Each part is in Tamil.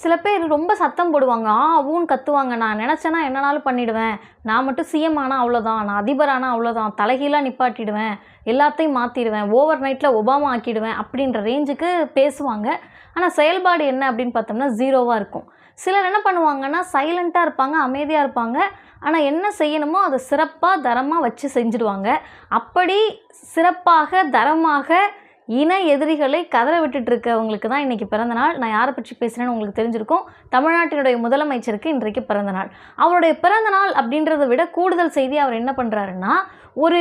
சில பேர் ரொம்ப சத்தம் போடுவாங்க. ஆ ஊன் கத்துவாங்க. நான் நினச்சேன்னா என்னனாலும் பண்ணிடுவேன். நான் மட்டும் சிஎம் ஆனால் அவ்வளோதான் நான் அதிபர் ஆனால் அவ்வளோதான் தலைகீழாக நிப்பாட்டிடுவேன். எல்லாத்தையும் மாற்றிடுவேன் ஓவர் நைட்டில் ஒபாமா ஆக்கிடுவேன் அப்படின்ற ரேஞ்சுக்கு பேசுவாங்க. ஆனால் செயல்பாடு என்ன அப்படின்னு பார்த்தோம்னா ஜீரோவாக இருக்கும். சிலர் என்ன பண்ணுவாங்கன்னா சைலண்ட்டாக இருப்பாங்க அமைதியாக இருப்பாங்க. ஆனால் என்ன செய்யணுமோ அதை சிறப்பாக தரமாக வச்சு செஞ்சுடுவாங்க. அப்படி சிறப்பாக தரமாக இன எதிரிகளை கதற விட்டுட்டு இருக்கவங்களுக்கு தான் இன்றைக்கி பிறந்த நாள். நான் யாரை பற்றி பேசுகிறேன்னு உங்களுக்கு தெரிஞ்சிருக்கும். தமிழ்நாட்டினுடைய முதலமைச்சருக்கு இன்றைக்கு பிறந்த நாள். அவருடைய பிறந்த நாள் அப்படின்றத விட கூடுதல் செய்தி அவர் என்ன பண்ணுறாருன்னா ஒரு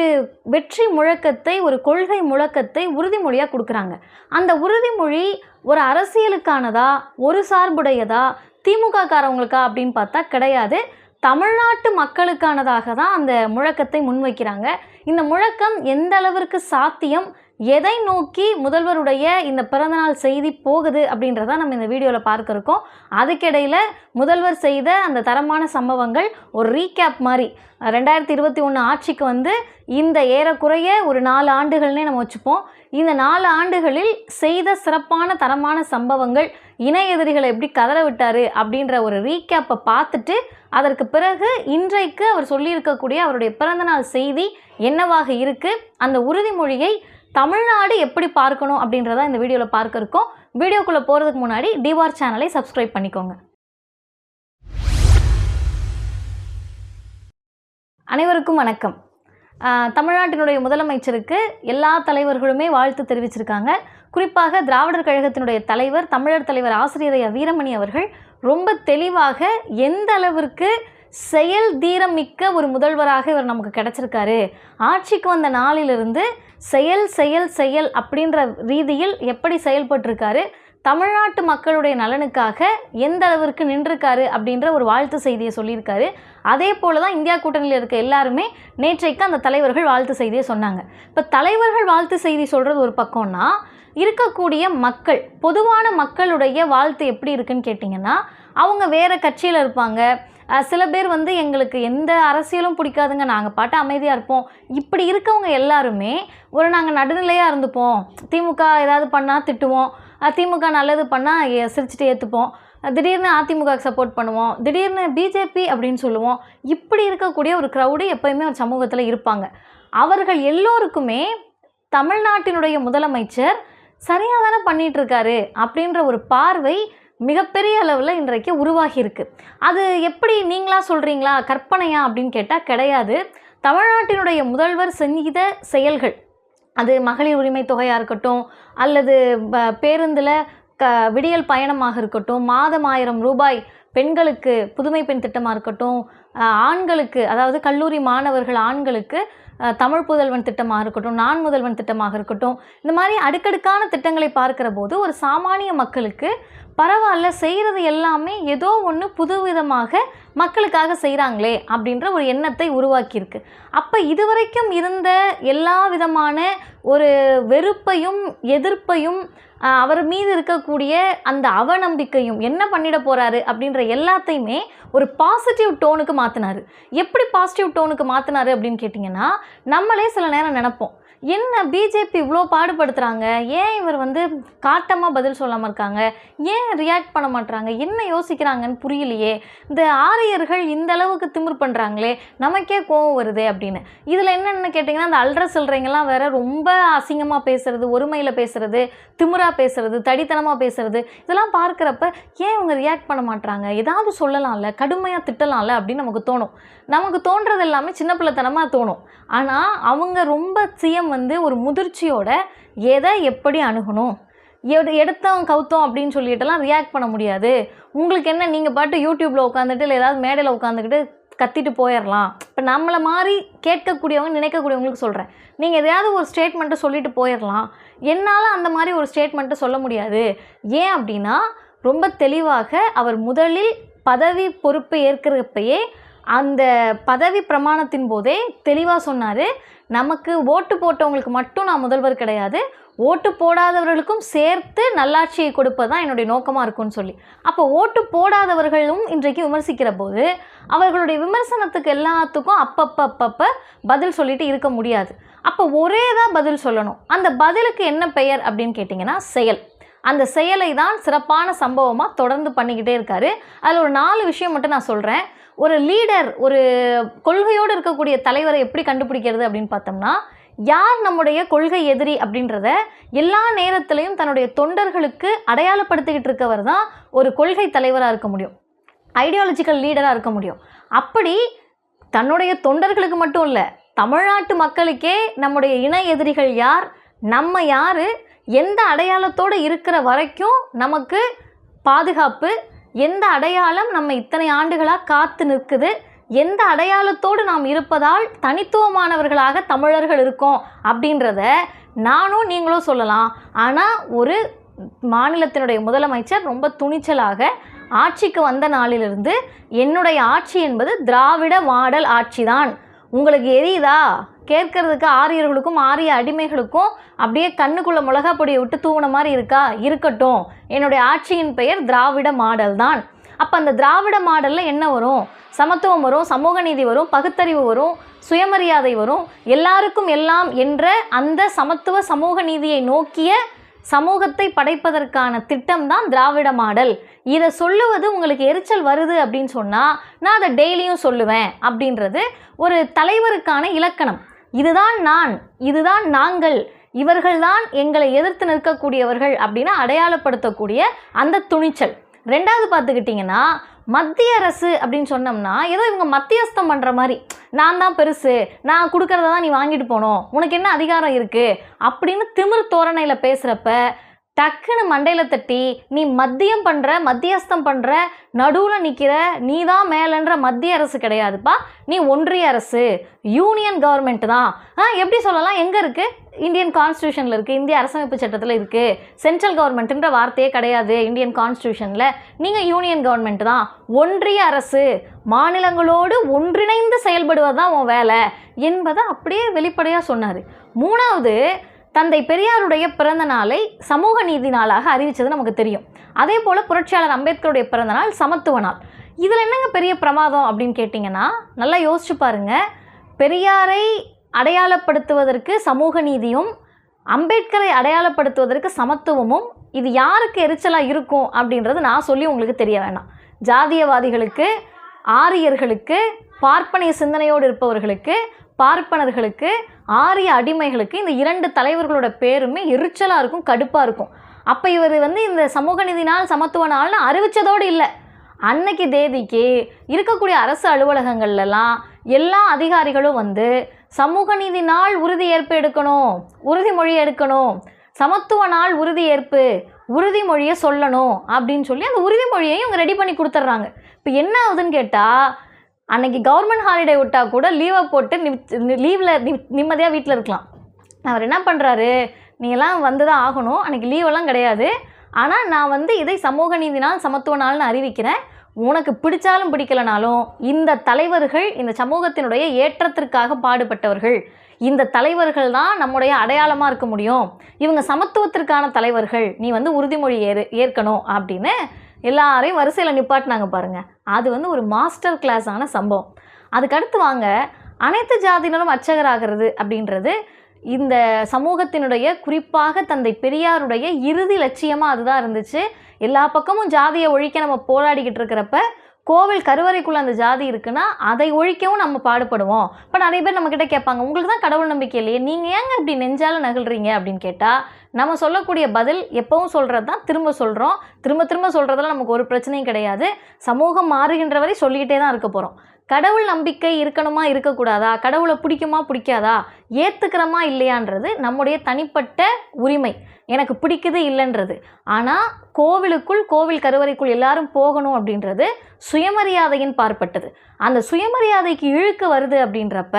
வெற்றி முழக்கத்தை ஒரு கொள்கை முழக்கத்தை உறுதிமொழியாக கொடுக்குறாங்க. அந்த உறுதிமொழி ஒரு அரசியலுக்கானதா ஒரு சார்புடையதா திமுக காரவங்களுக்கா அப்படின்னு பார்த்தா கிடையாது. தமிழ்நாட்டு மக்களுக்கானதாக தான் அந்த முழக்கத்தை முன்வைக்கிறாங்க. இந்த முழக்கம் எந்த அளவிற்கு சாத்தியம்? எதை நோக்கி முதல்வருடைய இந்த பிறந்தநாள் செய்தி போகுது அப்படின்றத நம்ம இந்த வீடியோவில் பார்க்க இருக்கோம் அதுக்கிடையில் முதல்வர் செய்த அந்த தரமான சம்பவங்கள் ஒரு ரீகேப் மாதிரி. ரெண்டாயிரத்தி இருபத்தி ஒன்று ஆட்சிக்கு வந்து இந்த ஏறக்குறைய ஒரு நாலு ஆண்டுகள்னே நம்ம வச்சுப்போம். இந்த நாலு ஆண்டுகளில் செய்த சிறப்பான தரமான சம்பவங்கள் இணை எதிரிகளை எப்படி கதற விட்டாரு அப்படின்ற ஒரு ரீகேப்பை பார்த்துட்டு அதற்கு பிறகு இன்றைக்கு அவர் சொல்லியிருக்கக்கூடிய அவருடைய பிறந்தநாள் செய்தி என்னவாக இருக்குது அந்த உறுதிமொழியை தமிழ்நாடு எப்படி பார்க்கணும் அப்படின்றத இந்த வீடியோவில் பார்க்க இருக்கோம். வீடியோக்குள்ளே போகிறதுக்கு முன்னாடி டிவார் சேனலை சப்ஸ்கிரைப் பண்ணிக்கோங்க. அனைவருக்கும் வணக்கம். தமிழ்நாட்டினுடைய முதலமைச்சருக்கு எல்லா தலைவர்களுமே வாழ்த்து தெரிவிச்சிருக்காங்க. குறிப்பாக திராவிடர் கழகத்தினுடைய தலைவர் தமிழர் தலைவர் ஆசிரியர் ஐயா வீரமணி அவர்கள் ரொம்ப தெளிவாக எந்த அளவிற்கு செயல் தீரமிக்க ஒரு முதல்வராக இவர் நமக்கு கிடச்சிருக்காரு. ஆட்சிக்கு வந்த நாளிலிருந்து செயல் செயல் செயல் அப்படின்ற ரீதியில் எப்படி செயல்பட்டிருக்காரு தமிழ்நாட்டு மக்களுடைய நலனுக்காக எந்த அளவிற்கு நின்றுருக்காரு அப்படின்ற ஒரு வாழ்த்து செய்தியை சொல்லியிருக்காரு. அதே போல தான் இந்தியா கூட்டணியில் இருக்க எல்லாருமே நேற்றைக்கு அந்த தலைவர்கள் வாழ்த்து செய்தியை சொன்னாங்க. இப்போ தலைவர்கள் வாழ்த்து செய்தி சொல்கிறது ஒரு பக்கம்னா இருக்கக்கூடிய மக்கள் பொதுவான மக்களுடைய வாழ்த்து எப்படி இருக்குன்னு கேட்டிங்கன்னா அவங்க வேறு கட்சியில் இருப்பாங்க. சில பேர் வந்து எங்களுக்கு எந்த அரசியலும் பிடிக்காதுங்க நாங்கள் பாட்டு அமைதியாக இருப்போம். இப்படி இருக்கவங்க எல்லாருமே ஒரு நாங்கள் நடுநிலையாக இருந்துப்போம். திமுக ஏதாவது பண்ணால் திட்டுவோம். திமுக நல்லது பண்ணால் சிரிச்சுட்டு ஏற்றுப்போம் திடீர்னு அதிமுகவுக்கு சப்போர்ட் பண்ணுவோம். திடீர்னு பிஜேபி அப்படின்னு சொல்லுவோம். இப்படி இருக்கக்கூடிய ஒரு க்ரௌடு எப்பயுமே ஒரு சமூகத்தில் இருப்பாங்க. அவர்கள் எல்லோருக்குமே தமிழ்நாட்டினுடைய முதலமைச்சர் சரியாக தானே பண்ணிட்டு இருக்காரு அப்படின்ற ஒரு பார்வை மிகப்பெரிய அளவில் இன்றைக்கு உருவாகியிருக்கு அது எப்படி நீங்களா சொல்கிறீங்களா கற்பனையா அப்படின்னு கேட்டால் கிடையாது. தமிழ்நாட்டினுடைய முதல்வர் செய்த செயல்கள் அது மகளிர் உரிமை தொகையாக இருக்கட்டும் அல்லது பேருந்தில் க விடியல் பயணமாக இருக்கட்டும் மாதம் ஆயிரம் ரூபாய் பெண்களுக்கு புதுமை பெண் திட்டமாக இருக்கட்டும் ஆண்களுக்கு அதாவது கல்லூரி மாணவர்கள் ஆண்களுக்கு தமிழ் புதல்வன் திட்டமாக இருக்கட்டும் நான் முதல்வன் திட்டமாக இருக்கட்டும் இந்த மாதிரி அடுக்கடுக்கான திட்டங்களை பார்க்குற போது ஒரு சாமானிய மக்களுக்கு பரவாயில்ல செய்கிறது எல்லாமே ஏதோ ஒன்று புதுவிதமாக மக்களுக்காக செய்கிறாங்களே அப்படின்ற ஒரு எண்ணத்தை உருவாக்கியிருக்கு. அப்போ இதுவரைக்கும் இருந்த எல்லா விதமான ஒரு வெறுப்பையும் எதிர்ப்பையும் அவர் மீது இருக்கக்கூடிய அந்த அவநம்பிக்கையும் என்ன பண்ணிட போகிறாரு அப்படின்ற எல்லாத்தையுமே ஒரு பாசிட்டிவ் டோனுக்கு மாற்றினாரு எப்படி பாசிட்டிவ் டோனுக்கு மாற்றினாரு அப்படின்னு கேட்டிங்கன்னா நம்மளே சில நேரம் நினைப்போம். என்ன பிஜேபி இவ்வளோ பாடுபடுத்துகிறாங்க ஏன் இவர் வந்து காட்டமாக பதில் சொல்லாமல் இருக்காங்க? ஏன் ரியாக்ட் பண்ண மாட்றாங்க? என்ன யோசிக்கிறாங்கன்னு புரியலையே. இந்த ஆரியர்கள் இந்த அளவுக்கு திமிர் பண்ணுறாங்களே நமக்கே கோவம் வருது அப்படின்னு. இதில் என்னென்னு கேட்டிங்கன்னா அந்த அல்ற சில்றவங்கலாம் வேற ரொம்ப அசிங்கமாக பேசுகிறது ஒருமையில் பேசுகிறது திமிராக பேசுகிறது தடித்தனமாக பேசுறது இதெல்லாம் பார்க்குறப்ப ஏன் இவங்க ரியாக்ட் பண்ண மாட்டுறாங்க ஏதாவது சொல்லலாம்ல கடுமையாக திட்டலாம்ல அப்படின்னு நமக்கு தோணும். நமக்கு தோன்றது எல்லாமே சின்ன பிள்ளைத்தனமாக தோணும். ஆனால் அவங்க ரொம்ப சிஎம் வந்து ஒரு முதிர்ச்சியோட எதை எப்படி அணுகணும்? எடு எடுத்தோம் கவுத்தோம் அப்படின்னு சொல்லிட்டுலாம் ரியாக்ட் பண்ண முடியாது. உங்களுக்கு என்ன நீங்கள் பாட்டு யூடியூப்பில் உட்காந்துட்டு இல்லை ஏதாவது மேடையில் உட்காந்துக்கிட்டு கத்திட்டு போயிடலாம் இப்போ நம்மளை மாதிரி கேட்கக்கூடியவங்க நினைக்கக்கூடியவங்களுக்கு சொல்கிறேன் நீங்கள் எதையாவது ஒரு ஸ்டேட்மெண்ட்டை சொல்லிட்டு போயிடலாம் என்னால் அந்த மாதிரி ஒரு ஸ்டேட்மெண்ட்டை சொல்ல முடியாது. ஏன் அப்படின்னா ரொம்ப தெளிவாக அவர் முதலில் பதவி பொறுப்பு ஏற்கிறப்பயே அந்த பதவி பிரமாணத்தின் போதே தெளிவாக சொன்னார். நமக்கு ஓட்டு போட்டவங்களுக்கு மட்டும் நான் முதல்வர் கிடையாது. ஓட்டு போடாதவர்களுக்கும் சேர்த்து நல்லாட்சியை கொடுப்பது தான் என்னுடைய நோக்கமாக இருக்கும்னு சொல்லி. அப்போ ஓட்டு போடாதவர்களும் இன்றைக்கு விமர்சிக்கிற போது அவர்களுடைய விமர்சனத்துக்கு எல்லாத்துக்கும் அப்பப்போ அப்பப்போ பதில் சொல்லிட்டு இருக்க முடியாது. அப்போ ஒரே தான் பதில் சொல்லணும். அந்த பதிலுக்கு என்ன பெயர் அப்படின்னு கேட்டிங்கன்னா செயல். அந்த செயலை தான் சிறப்பான சம்பவமாக தொடர்ந்து பண்ணிக்கிட்டே இருக்காரு. அதில் ஒரு நாலு விஷயம் மட்டும் நான் சொல்கிறேன் ஒரு லீடர் ஒரு கொள்கையோடு இருக்கக்கூடிய தலைவரை எப்படி கண்டுபிடிக்கிறது அப்படின்னு பார்த்தோம்னா யார் நம்முடைய கொள்கை எதிரி அப்படின்றத எல்லா நேரத்திலையும் தன்னுடைய தொண்டர்களுக்கு அடையாளப்படுத்திக்கிட்டு இருக்கவர் தான் ஒரு கொள்கை தலைவராக இருக்க முடியும். ஐடியாலஜிக்கல் லீடராக இருக்க முடியும். அப்படி தன்னுடைய தொண்டர்களுக்கு மட்டும் இல்லை தமிழ்நாட்டு மக்களுக்கே நம்முடைய இணை எதிரிகள் யார் நம்ம யார் எந்த அடையாளத்தோடு இருக்கிற வரைக்கும் நமக்கு பாதுகாப்பு எந்த அடையாளம் நம்ம இத்தனை ஆண்டுகளாக காத்து நிற்குது? எந்த அடையாளத்தோடு நாம் இருப்பதால் தனித்துவமானவர்களாக தமிழர்கள் இருக்கோம் அப்படின்றத நானும் நீங்களும் சொல்லலாம். ஆனால் ஒரு மாநிலத்தினுடைய முதலமைச்சர் ரொம்ப துணிச்சலாக ஆட்சிக்கு வந்த நாளிலிருந்து என்னுடைய ஆட்சி என்பது திராவிட மாடல் ஆட்சிதான். உங்களுக்கு எரியுதா? கேட்கறதுக்கு ஆரியர்களுக்கும் ஆரிய அடிமைகளுக்கும் அப்படியே கண்ணுக்குள்ள மிளகா பொடியை விட்டு தூவுன மாதிரி இருக்கா? இருக்கட்டும். என்னுடைய ஆட்சியின் பெயர் திராவிட மாடல் தான். அப்போ அந்த திராவிட மாடலில் என்ன வரும்? சமத்துவம் வரும் சமூக நீதி வரும் பகுத்தறிவு வரும் சுயமரியாதை வரும். எல்லாருக்கும் எல்லாம் என்ற அந்த சமத்துவ சமூக நீதியை நோக்கிய சமூகத்தை படைப்பதற்கான திட்டம் தான் திராவிட மாடல். இதை சொல்லுவது உங்களுக்கு எரிச்சல் வருது அப்படின்னு சொன்னால் நான் அதை டெய்லியும் சொல்லுவேன் அப்படின்றது ஒரு தலைவருக்கான இலக்கணம். இதுதான் நான் இதுதான் நாங்கள் இவர்கள்தான் எங்களை எதிர்த்து நிற்கக்கூடியவர்கள் அப்படின்னு அடையாளப்படுத்தக்கூடிய அந்த துணிச்சல். ரெண்டாவது பார்த்துக்கிட்டிங்கன்னா மத்திய அரசு அப்படின்னு சொன்னோம்னா ஏதோ இவங்க மத்தியஸ்தம் பண்ணுற மாதிரி நான் தான் பெருசு நான் கொடுக்கறத தான் நீ வாங்கிட்டு போகணும் உனக்கு என்ன அதிகாரம் இருக்குது அப்படின்னு திமிர் தோரணையில் பேசுகிறப்ப டக்குன்னு மண்டையில் தட்டி நீ மத்தியம் பண்ணுற மத்தியஸ்தம் பண்ணுற நடுவில் நிற்கிற நீ தான் மேலன்ற மத்திய அரசு கிடையாதுப்பா. நீ ஒன்றிய அரசு யூனியன் கவர்மெண்ட் தான். ஆ எப்படி சொல்லலாம்? எங்கே இருக்குது இந்தியன் கான்ஸ்டியூஷனில் இருக்குது இந்திய அரசமைப்பு சட்டத்தில் இருக்குது சென்ட்ரல் கவர்மெண்ட்டுன்ற வார்த்தையே கிடையாது இந்தியன் கான்ஸ்டியூஷனில் நீங்கள் யூனியன் கவர்மெண்ட் தான். ஒன்றிய அரசு மாநிலங்களோடு ஒன்றிணைந்து செயல்படுவது தான் உன் வேலை என்பதை அப்படியே வெளிப்படையாக சொன்னார். மூணாவது தந்தை பெரியாருடைய பிறந்த நாளை சமூக நீதி நாளாக அறிவித்தது நமக்கு தெரியும். அதே போல் புரட்சியாளர் அம்பேத்கருடைய பிறந்த நாள் சமத்துவ நாள். இதில் என்னங்க பெரிய பிரமாதம் அப்படின்னு கேட்டிங்கன்னா நல்லா யோசிச்சு பாருங்கள் பெரியாரை அடையாளப்படுத்துவதற்கு சமூக நீதியும் அம்பேத்கரை அடையாளப்படுத்துவதற்கு சமத்துவமும் இது யாருக்கு எரிச்சலாக இருக்கும் அப்படின்றது நான் சொல்லி உங்களுக்கு தெரிய வேணாம். ஜாதியவாதிகளுக்கு ஆரியர்களுக்கு பார்ப்பனிய சிந்தனையோடு இருப்பவர்களுக்கு பார்ப்பனர்களுக்கு ஆரிய அடிமைகளுக்கு இந்த இரண்டு தலைவர்களோட பேருமே எரிச்சலாக இருக்கும் கடுப்பாக இருக்கும். அப்போ இவர் வந்து இந்த சமூக நிதி நாள் சமத்துவ நாள்னு அறிவித்ததோடு இல்லை. அன்னைக்கு தேதிக்கு இருக்கக்கூடிய அரசு அலுவலகங்கள்லாம் எல்லா அதிகாரிகளும் வந்து சமூக நீதி நாள் உறுதி ஏற்பு எடுக்கணும் உறுதிமொழி எடுக்கணும் சமத்துவ நாள் உறுதி ஏற்பு உறுதிமொழியை சொல்லணும் அப்படின்னு சொல்லி அந்த உறுதிமொழியையும் இவங்க ரெடி பண்ணி கொடுத்துட்றாங்க இப்போ என்ன ஆகுதுன்னு கேட்டால் அன்னைக்கு கவர்மெண்ட் ஹாலிடே விட்டால் கூட லீவை போட்டு லீவில் நிம்மதியாக வீட்டில் இருக்கலாம். அவர் என்ன பண்ணுறாரு நீங்கள்லாம் வந்து தான் ஆகணும். அன்றைக்கி லீவெல்லாம் கிடையாது. ஆனால் நான் வந்து இதை சமூக நீதி நாள் சமத்துவ நாள்னு அறிவிக்கிறேன். உனக்கு பிடிச்சாலும் பிடிக்கலனாலும் இந்த தலைவர்கள் இந்த சமூகத்தினுடைய ஏற்றத்திற்காக பாடுபட்டவர்கள் இந்த தலைவர்கள் தான் நம்முடைய அடையாளமாக இருக்க முடியும். இவங்க சமத்துவத்திற்கான தலைவர்கள். நீ வந்து உறுதிமொழி ஏறு ஏற்கணும் அப்படின்னு எல்லாரையும் வரிசையில் நிப்பாட்டினாங்க பாருங்கள் அது வந்து ஒரு மாஸ்டர் கிளாஸான சம்பவம். அதுக்கடுத்து வாங்க அனைத்து ஜாதியினரும் அர்ச்சகராகிறது அப்படின்றது இந்த சமூகத்தினுடைய குறிப்பாக தந்தை பெரியாருடைய இறுதி லட்சியமாக அதுதான் இருந்துச்சு. எல்லா பக்கமும் ஜாதியை ஒழிக்க நம்ம போராடிக்கிட்டு இருக்கிறப்ப கோவில் கருவறைக்குள்ளே அந்த ஜாதி இருக்குன்னா அதை ஒழிக்கவும் நம்ம பாடுபடுவோம். இப்போ நிறைய பேர் நம்மக்கிட்ட கேட்பாங்க உங்களுக்கு தான் கடவுள் நம்பிக்கை இல்லையே நீங்கள் ஏங்க இப்படி நெஞ்சால் நகழ்றீங்க அப்படின்னு கேட்டால் நம்ம சொல்லக்கூடிய பதில் எப்பவும் சொல்கிறது தான் திரும்ப சொல்கிறோம் திரும்ப திரும்ப சொல்கிறதுல நமக்கு ஒரு பிரச்சனையும் கிடையாது. சமூகம் மாறுகின்ற வரை சொல்லிக்கிட்டே தான் இருக்க போகிறோம் கடவுள் நம்பிக்கை இருக்கணுமா இருக்கக்கூடாதா? கடவுளை பிடிக்குமா பிடிக்காதா? ஏற்றுக்கிறோமா இல்லையான்றது நம்முடைய தனிப்பட்ட உரிமை. எனக்கு பிடிக்குது இல்லைன்றது. ஆனால் கோவிலுக்குள் கோவில் கருவறைக்குள் எல்லாரும் போகணும் அப்படின்றது சுயமரியாதையின் பார்ப்பட்டது. அந்த சுயமரியாதைக்கு இழுக்கு வருது அப்படின்றப்ப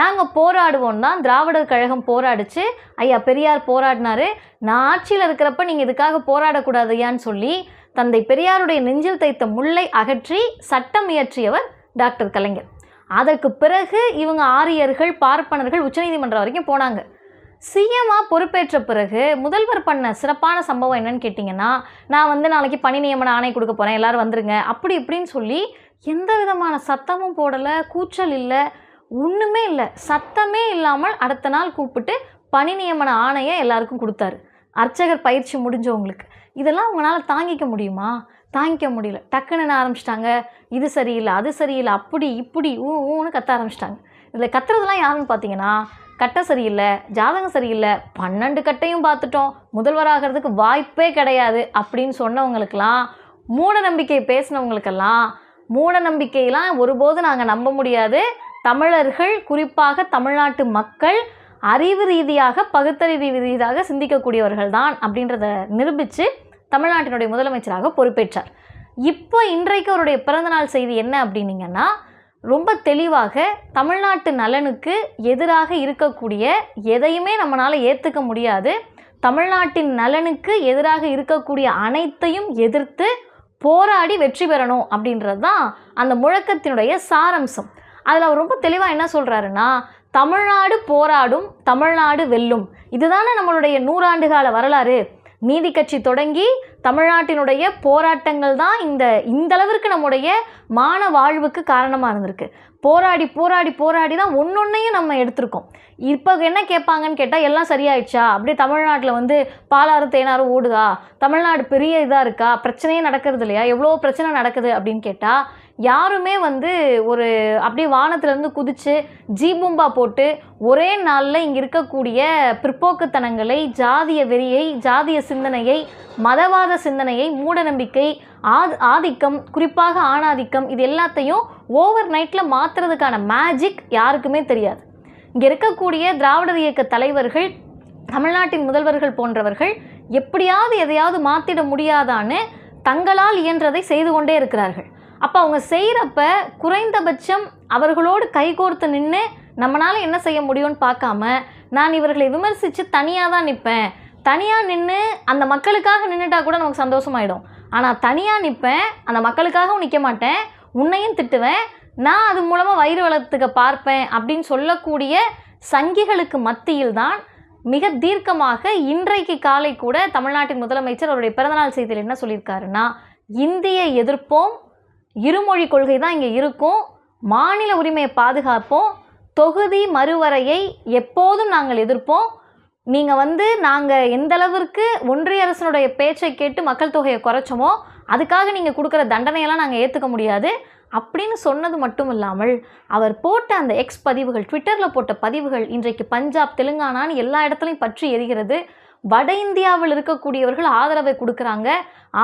நாங்கள் போராடுவோம் தான் திராவிடர் கழகம் போராடிச்சு. ஐயா பெரியார் போராடினாரு. நான் ஆட்சியில் இருக்கிறப்ப நீங்கள் இதுக்காக போராடக்கூடாதையான்னு சொல்லி தந்தை பெரியாருடைய நெஞ்சில் தைத்த முல்லை அகற்றி சட்டம் இயற்றியவர் டாக்டர் கலைஞர். அதற்கு பிறகு இவங்க ஆரியர்கள் பார்ப்பனர்கள் உச்சநீதிமன்றம் வரைக்கும் போனாங்க. சிஎம்மாக பொறுப்பேற்ற பிறகு முதல்வர் பண்ண சிறப்பான சம்பவம் என்னன்னு கேட்டிங்கன்னா நான் வந்து நாளைக்கு பணி நியமன ஆணை கொடுக்க போகிறேன் எல்லோரும் வந்துருங்க. அப்படி இப்படின்னு சொல்லி எந்த விதமான சத்தமும் போடலை கூச்சல் இல்லை ஒன்றுமே இல்லை. சத்தமே இல்லாமல் அடுத்த நாள் கூப்பிட்டு பணி நியமன ஆணையை எல்லாருக்கும் கொடுத்தாரு. அர்ச்சகர் பயிற்சி முடிஞ்சவங்களுக்கு. இதெல்லாம் அவங்களால தாங்கிக்க முடியுமா? தாங்கிக்க முடியல. டக்குன்னு ஆரம்பிச்சிட்டாங்க? இது சரியில்லை அது சரியில்லை அப்படி இப்படி ஊ ஊன்னு கத்த ஆரம்பிச்சிட்டாங்க. இதில் கத்துறதுலாம் யாருன்னு பார்த்தீங்கன்னா கட்டை சரியில்லை ஜாதகம் சரியில்லை பன்னெண்டு கட்டையும் பார்த்துட்டோம் முதல்வராகிறதுக்கு வாய்ப்பே கிடையாது அப்படின்னு சொன்னவங்களுக்கெல்லாம் மூட நம்பிக்கை பேசினவங்களுக்கெல்லாம் மூட நம்பிக்கையெல்லாம் ஒருபோது நாங்கள் நம்ப முடியாது. தமிழர்கள் குறிப்பாக தமிழ்நாட்டு மக்கள் அறிவு ரீதியாக பகுத்தறிவு ரீதியாக சிந்திக்கக்கூடியவர்கள் தான் அப்படின்றத நிரூபித்து தமிழ்நாட்டினுடைய முதலமைச்சராக பொறுப்பேற்றார். இப்போ இன்றைக்கு அவருடைய பிறந்தநாள் செய்தி என்ன அப்படின்னீங்கன்னா ரொம்ப தெளிவாக தமிழ்நாட்டு நலனுக்கு எதிராக இருக்கக்கூடிய எதையுமே நம்மளால் ஏற்றுக்க முடியாது. தமிழ்நாட்டின் நலனுக்கு எதிராக இருக்கக்கூடிய அனைத்தையும் எதிர்த்து போராடி வெற்றி பெறணும் அப்படின்றது தான் அந்த முழக்கத்தினுடைய சாரம்சம். அதில் அவர் ரொம்ப தெளிவாக என்ன சொல்கிறாருன்னா தமிழ்நாடு போராடும் தமிழ்நாடு வெல்லும். இதுதானே நம்மளுடைய நூறாண்டு கால வரலாறு. நீதி கட்சி தொடங்கி தமிழ்நாட்டினுடைய போராட்டங்கள் தான் இந்த இந்த அளவிற்கு நம்முடைய மான வாழ்வுக்கு காரணமாக இருந்திருக்கு. போராடி போராடி போராடி தான் ஒன்றொன்னையும் நம்ம எடுத்திருக்கோம். இப்போ என்ன கேட்பாங்கன்னு கேட்டால் எல்லாம் சரியாயிடுச்சா? அப்படியே தமிழ்நாட்டில் வந்து பாலாறு தேனாறு ஓடுதா? தமிழ்நாடு பெரிய இதாக இருக்கா? பிரச்சனையே நடக்கிறது இல்லையா? எவ்வளோ பிரச்சனை நடக்குது அப்படின்னு கேட்டால் யாருமே வந்து ஒரு அப்படியே வானத்துலேருந்து குதித்து ஜீபூம்பா போட்டு ஒரே நாளில் இங்கே இருக்கக்கூடிய பிற்போக்குத்தனங்களை ஜாதிய வெறியை ஜாதிய சிந்தனையை மதவாத சிந்தனையை மூடநம்பிக்கை ஆத் ஆதிக்கம் குறிப்பாக ஆணாதிக்கம் இது எல்லாத்தையும் ஓவர் நைட்டில் மாற்றுறதுக்கான மேஜிக் யாருக்குமே தெரியாது. இங்கே இருக்கக்கூடிய திராவிடர் இயக்க தலைவர்கள் தமிழ்நாட்டின் முதல்வர்கள் போன்றவர்கள் எப்படியாவது எதையாவது மாற்றிட முடியாதான்னு தங்களால் இயன்றதை செய்து கொண்டே இருக்கிறார்கள். அப்போ அவங்க செய்கிறப்ப குறைந்தபட்சம் அவர்களோடு கைகோர்த்து நின்று நம்மளால் என்ன செய்ய முடியும்னு பார்க்காம நான் இவர்களை விமர்சித்து தனியாக தான் நிற்பேன் தனியாக நின்று அந்த மக்களுக்காக நின்றுட்டா கூட நமக்கு சந்தோஷமாயிடும். ஆனால் தனியாக நிற்பேன் அந்த மக்களுக்காகவும் நிற்க மாட்டேன் உன்னையும் திட்டுவேன் நான் அது மூலமாக வயிறு வளர்த்துக்க பார்ப்பேன் அப்படின்னு சொல்லக்கூடிய சங்கிகளுக்கு மத்தியில் தான் மிக தீர்க்கமாக இன்றைக்கு காலை கூட தமிழ்நாட்டின் முதலமைச்சர் அவருடைய பிறந்தநாள் செய்தியில் என்ன சொல்லியிருக்காருன்னா இந்திய எதிர்ப்போம் இருமொழி கொள்கை தான் இங்கே இருக்கும். மாநில உரிமையை பாதுகாப்போம். தொகுதி மறுவரையை எப்போதும் நாங்கள் எதிர்ப்போம். நீங்கள் வந்து நாங்கள் எந்த அளவிற்கு ஒன்றிய அரசனுடைய பேச்சை கேட்டு மக்கள் தொகையை குறைச்சோமோ அதுக்காக நீங்கள் கொடுக்குற தண்டனையெல்லாம் நாங்கள் ஏற்றுக்க முடியாது. அப்படின்னு சொன்னது மட்டும் இல்லாமல் அவர் போட்ட அந்த எக்ஸ் பதிவுகள் ட்விட்டரில் போட்ட பதிவுகள் இன்றைக்கு பஞ்சாப் தெலுங்கானான்னு எல்லா இடத்துலையும் பற்றி எரிகிறது. வட இந்தியாவில் இருக்கக்கூடியவர்கள் ஆதரவை கொடுக்குறாங்க.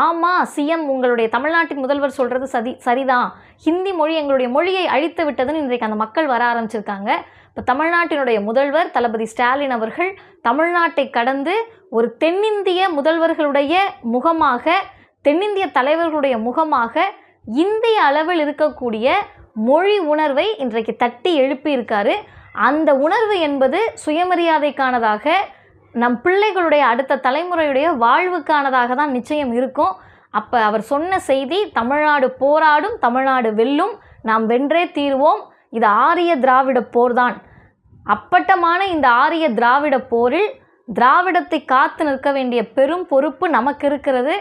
ஆமாம் சிஎம் உங்களுடைய தமிழ்நாட்டின் முதல்வர் சொல்கிறது சதி சரிதான். ஹிந்தி மொழி எங்களுடைய மொழியை அழித்து விட்டதுன்னு இன்றைக்கு அந்த மக்கள் வர ஆரம்பிச்சிருக்காங்க. இப்போ தமிழ்நாட்டினுடைய முதல்வர் தளபதி ஸ்டாலின் அவர்கள் தமிழ்நாட்டை கடந்து ஒரு தென்னிந்திய முதல்வர்களுடைய முகமாக தென்னிந்திய தலைவர்களுடைய முகமாக இந்திய அளவில் இருக்கக்கூடிய மொழி உணர்வை இன்றைக்கு தட்டி எழுப்பியிருக்காரு. அந்த உணர்வு என்பது சுயமரியாதைக்கானதாக நம் பிள்ளைகளுடைய அடுத்த தலைமுறையுடைய வாழ்வுக்கானதாக தான் நிச்சயம் இருக்கும். அப்போ அவர் சொன்ன செய்தி தமிழ்நாடு போராடும் தமிழ்நாடு வெல்லும் நாம் வென்றே தீர்வோம். இது ஆரிய திராவிட போர்தான் அப்பட்டமான இந்த ஆரிய திராவிட போரில் திராவிடத்தை காத்து நிற்க வேண்டிய பெரும் பொறுப்பு நமக்கு இருக்கிறது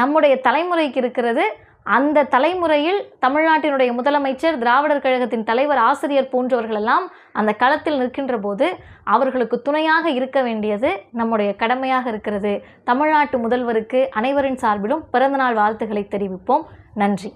நம்முடைய தலைமுறைக்கு இருக்கிறது. அந்த தலைமுறையில் தமிழ்நாட்டினுடைய முதலமைச்சர் திராவிடர் கழகத்தின் தலைவர் ஆசிரியர் போன்றவர்களெல்லாம் அந்த களத்தில் நிற்கின்ற போது அவர்களுக்கு துணையாக இருக்க வேண்டியது நம்முடைய கடமையாக இருக்கிறது. தமிழ்நாட்டு முதல்வருக்கு அனைவரின் சார்பிலும் பிறந்தநாள் வாழ்த்துக்களை தெரிவிப்போம். நன்றி.